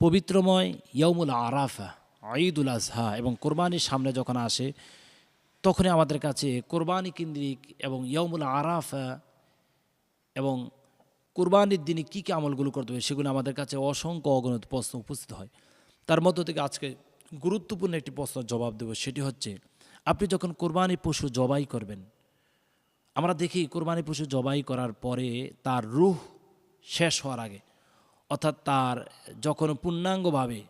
পবিত্রময় ইয়মুল আরাফা, ঈদুল আজহা এবং কোরবানির সামনে যখন আসে, তখনই আমাদের কাছে কোরবানি কেন্দ্রিক এবং ইয়মুল আরাফা এবং কোরবানির দিনে কী কী আমলগুলো করতে হবে সেগুলো আমাদের কাছে অসংখ্য অগণিত প্রশ্ন উপস্থিত হয়। তার মধ্য থেকে আজকে গুরুত্বপূর্ণ একটি প্রশ্নের জবাব দেব, সেটি হচ্ছে, আপনি যখন কোরবানি পশু জবাই করবেন, আমরা দেখি কোরবানি পশু জবাই করার পরে তার রুহ শেষ হওয়ার আগে অর্থাৎ তার যখন পূর্ণাঙ্গভাবে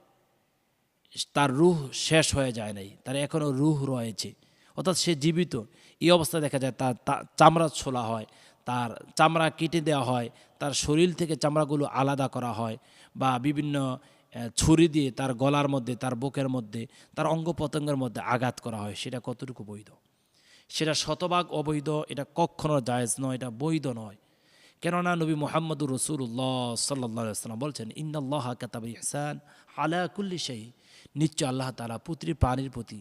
তার রুহ শেষ হয়ে যায় নাই, তার এখনও রুহ রয়েছে, অর্থাৎ সে জীবিত, এই অবস্থায় দেখা যায় তার চামড়া ছোলা হয়, তার চামড়া কেটে দেওয়া হয়, তার শরীর থেকে চামড়াগুলো আলাদা করা হয় বা বিভিন্ন ছুরি দিয়ে তার গলার মধ্যে, তার বুকের মধ্যে, তার অঙ্গ প্রত্যঙ্গের মধ্যে আঘাত করা হয়, সেটা কতটুকু বৈধ? সেটা শতভাগ অবৈধ, এটা কখনো জায়েজ নয়, এটা বৈধ নয়। কেননা নবী মোহাম্মদুর রসুল্লাহ সাল্লাহ সাল্লাম বলছেন, ইন্নাল্লাহ কাতাব ইহসান আলা কুল্লি সেই নিশ্চয় আল্লাহ তালা পুত্রী প্রাণীর প্রতি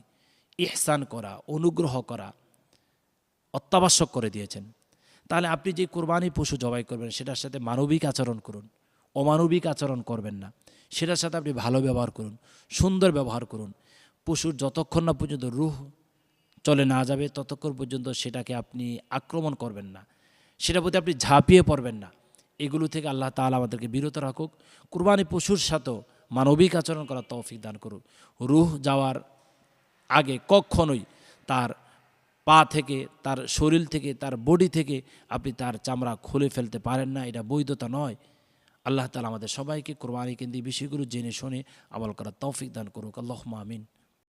ইহসান করা, অনুগ্রহ করা, অত্যাবশ্যক করে দিয়েছেন। তাহলে আপনি যে কোরবানি পশু জবাই করবেন, সেটার সাথে মানবিক আচরণ করুন, অমানবিক আচরণ করবেন না। সেটার সাথে আপনি ভালো ব্যবহার করুন, সুন্দর ব্যবহার করুন। পশুর যতক্ষণ না পর্যন্ত রুহ চলে না যাবে, ততক্ষণ পর্যন্ত সেটাকে আপনি আক্রমণ করবেন না। সেটার প্রতি আপনি ঝাঁপিয়ে পড়বেন না। এগুলো থেকে আল্লাহ তাআলা আমাদেরকে বিরত রাখুক। কুরবানি পশুর সাথেও মানবিক আচরণ করার তৌফিক দান করুক। রুহ যাওয়ার আগে কখনোই তার পা থেকে, তার শরীর থেকে, তার বডি থেকে আপনি তার চামড়া খুলে ফেলতে পারেন না। এটা বৈধতা নয়। আল্লাহ তালা আমাদের সবাইকে কোরবানি কেন্দ্রিক বিষয়গুলো জেনে শুনে আমল করার তৌফিক দান করুক। আল্লাহ আমিন।